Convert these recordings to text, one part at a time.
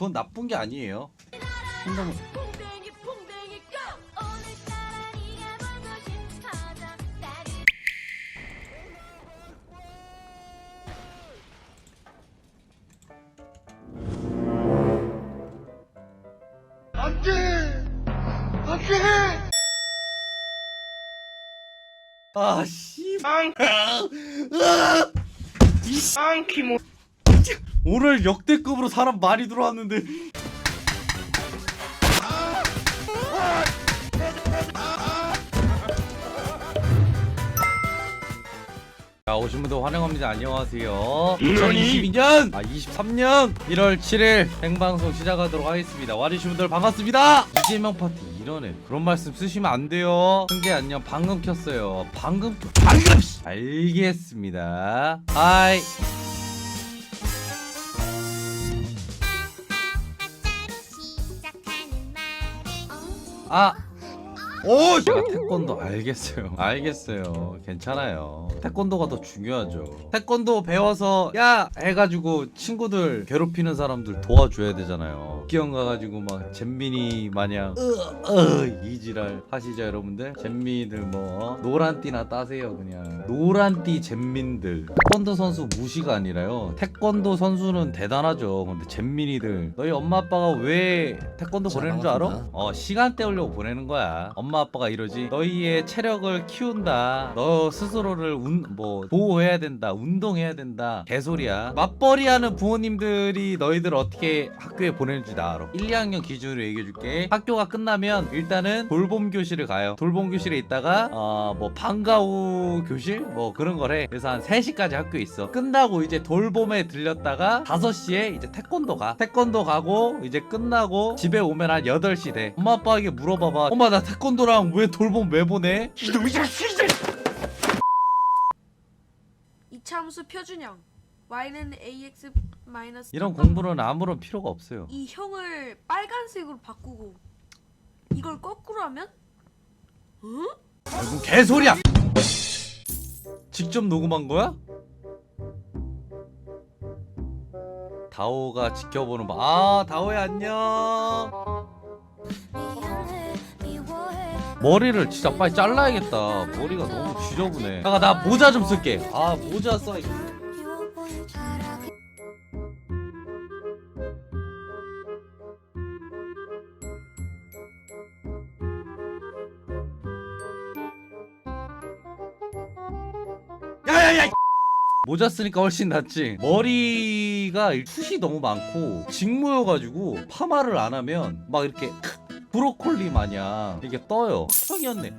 그건 나쁜 게 아니에요. 한다면 풍뎅이 풍뎅이 고. 오늘따라 네가 보고 싶어져 나를 아 씨. 앙키모 오늘 역대급으로 사람 많이 들어왔는데. 자, 오신 분들 환영합니다. 안녕하세요. 2022년, 아, 23년 1월 7일 생방송 시작하도록 하겠습니다. 와주신 분들 반갑습니다. 이재명 파티 이러네. 그런 말씀 쓰시면 안 돼요. 승재 안녕. 방금 켰어요. 방금 켰, 방금! 씨. 알겠습니다. 하이. 말은 아. 오, 제가 태권도 알겠어요. 알겠어요. 괜찮아요. 태권도가 더 중요하죠. 태권도 배워서 야 해가지고 친구들 괴롭히는 사람들 도와줘야 되잖아요. 기영 가가지고 막 잼민이 마냥 으어 이지랄 하시죠 여러분들. 잼민이들 뭐 노란띠나 따세요 그냥. 노란띠 잼민들. 태권도 선수 무시가 아니라요. 태권도 선수는 대단하죠. 근데 잼민이들 너희 엄마 아빠가 왜 태권도 자, 보내는 줄 알아? 어 시간 때우려고 보내는 거야 엄마 아빠가 이러지 너희의 체력을 키운다. 너 스스로를 운, 뭐 보호해야 된다. 운동해야 된다. 개소리야. 맞벌이 하는 부모님들이 너희들 어떻게 학교에 보내는지 나 알아. 1, 2학년 기준으로 얘기해줄게. 학교가 끝나면 일단은 돌봄 교실을 가요. 돌봄 교실에 있다가 어 뭐 방과 후 교실? 뭐 그런 거래 그래서 한 3시까지 학교에 있어. 끝나고 이제 돌봄에 들렸다가 5시에 이제 태권도 가. 태권도 가고 이제 끝나고 집에 오면 한 8시 돼. 엄마 아빠에게 물어봐봐 엄마 나 태권도 랑 왜 돌봄 왜 보내? 이놈이 자식들 이참수 표준형. Y는 ax 마이너스 이런 공부는 아무런 필요가 없어요. 이 형을 빨간색으로 바꾸고 이걸 거꾸로 하면? 무슨 개소리야! 직접 녹음한 거야? 다오가 지켜보는 바. 아 다오야 안녕 머리를 진짜 빨리 잘라야겠다. 머리가 너무 지저분해. 잠깐 나 모자 좀 쓸게. 아 모자 써야겠다 모자 쓰니까 훨씬 낫지. 머리가 숱이 너무 많고 직모여가지고 파마를 안 하면 막 이렇게 브로콜리 마냥. 이게 떠요. 걱정이었네.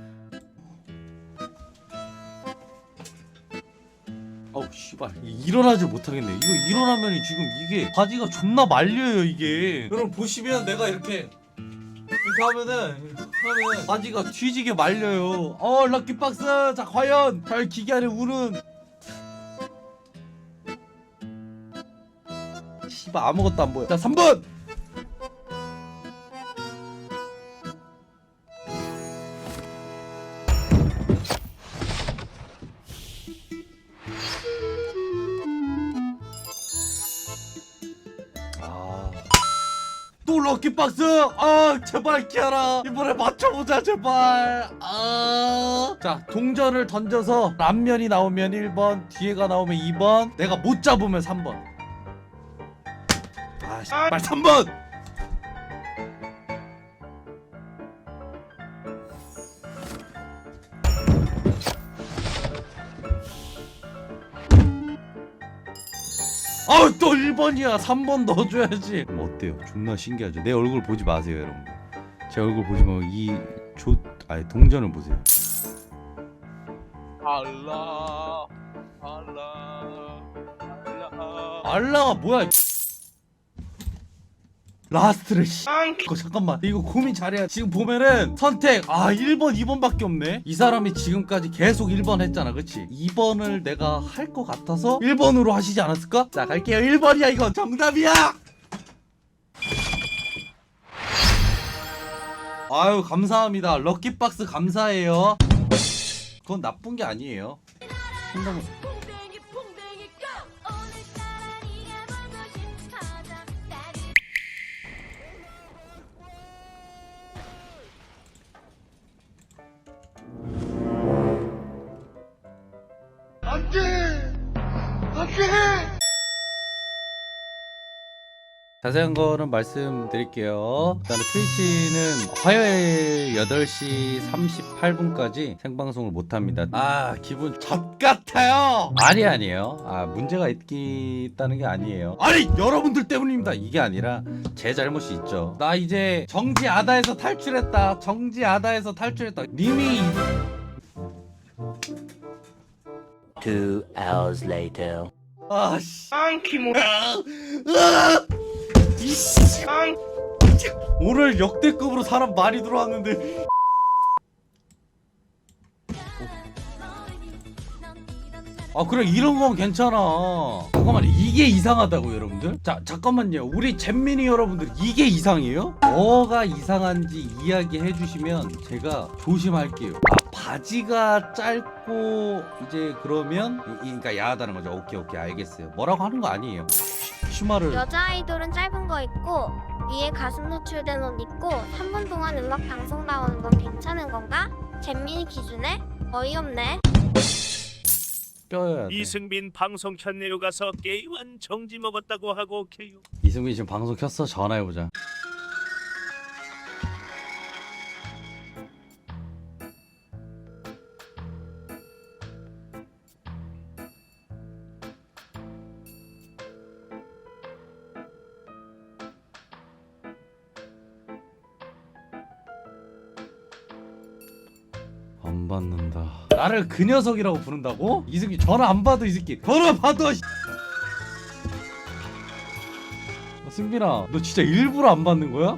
어우 씨발. 이- 일어나질 못하겠네. 이거 일어나면 지금 이게 바지가 존나 말려요 이게. 여러분 보시면 내가 이렇게 이렇게 하면은 이렇게 하면 바지가 뒤지게 말려요. 어 럭키박스! 자 과연! 잘 기계안에 우는. 씨발 아무것도 안 보여. 자 3번 또 럭키박스! 아, 제발 키아라! 이번에 맞춰보자, 제발! 아. 자, 동전을 던져서 앞면이 나오면 1번, 뒤에가 나오면 2번, 내가 못 잡으면 3번. 아, 씨발 3번! 아우 또 1번이야 3번 넣어줘야지 어때요? 존나 신기하죠. 내 얼굴 보지 마세요 여러분들. 제 얼굴 보지 말고 이조 아니 동전을 보세요. 알라. 알라 알라 알라가 뭐야? 라스트를 씨. 이거 잠깐만. 이거 고민 잘해야 지금 보면은 선택. 아 1번 2번밖에 없네. 이 사람이 지금까지 계속 1번 했잖아 그치? 2번을 내가 할 것 같아서 1번으로 하시지 않았을까? 자 갈게요. 1번이야 이거 정답이야 아유 감사합니다. 럭키박스 감사해요. 그건 나쁜 게 아니에요. 한다면 풍뎅이 풍뎅이 고 자세한 거는 말씀드릴게요. 일단 트위치는 화요일 8시 38분까지 생방송을 못 합니다. 아, 기분 젖 같아요. 말이 아니에요. 아, 문제가 있기 있다는 게 아니에요. 아니, 여러분들 때문입니다. 이게 아니라 제 잘못이 있죠. 나 이제 정지 아다에서 탈출했다. 정지 아다에서 탈출했다. 님이 Two hours later. 아, 씨. 앙키모 앙 오늘 역대급으로 사람 많이 들어왔는데. 아 그래. 이런 건 괜찮아. 잠깐만 이게 이상하다고 여러분들? 자 잠깐만요. 우리 잼민이 여러분들 이게 이상해요? 뭐가 이상한지 이야기해 주시면 제가 조심할게요. 아 바지가 짧고 이제 그러면 이, 이- 그러니까 야하다는 거죠. 오케이 오케이. 알겠어요. 뭐라고 하는 거 아니에요 슈마를 여자 아이돌은 짧은 거 입고 위에 가슴 노출된 옷 입고 3분 동안 음악 방송 나오는 건 괜찮은 건가? 잼민이 기준에 어이없네. 돼 이승빈 방송 켰네요 가서 게임한 정지 먹었다고 하고 오케이요. 이승민 지금 방송 켰어 전화해 보자 안 받는다 나를 그 녀석이라고 부른다고? 이승민 전화 안 받아 이 새끼 전화 받아 씨. 승빈아 너 진짜 일부러 안 받는 거야?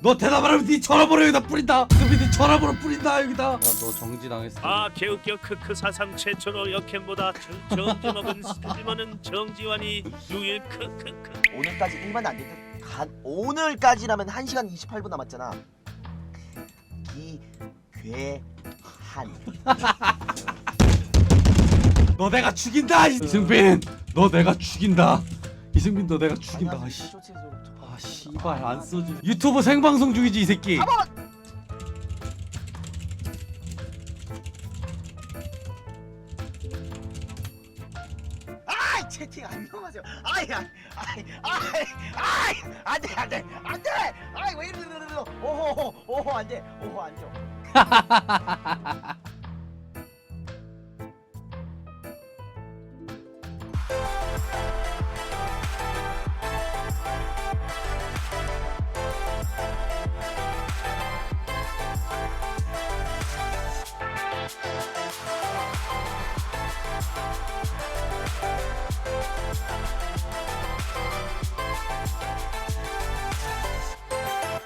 너 대답 안 하면 네 전화번호 여기다 뿌린다 승빈 네 전화번호 뿌린다 여기다 야 너 정지 당했어 아 개웃겨 크크 사상 최초로 역행보다 정- 정지 먹은 스트리머는 정지환이 유일 크크크. 오늘까지 1만 안 됐든 간 오늘까지라면 1시간 28분 남았잖아. 기 괴한. 너 내가 죽인다 이승빈 너 내가 죽인다 이승빈 너 내가 죽인다. 아씨 아 씨발 안 써지 유튜브 생방송 중이지 이 새끼 채팅 안녕하세요. 아이 아이 아이 아이 아이 안돼 안돼 안돼. 아이 왜 이러는 오호 오호 안돼 오호 안돼. ha ha ha ha ha ha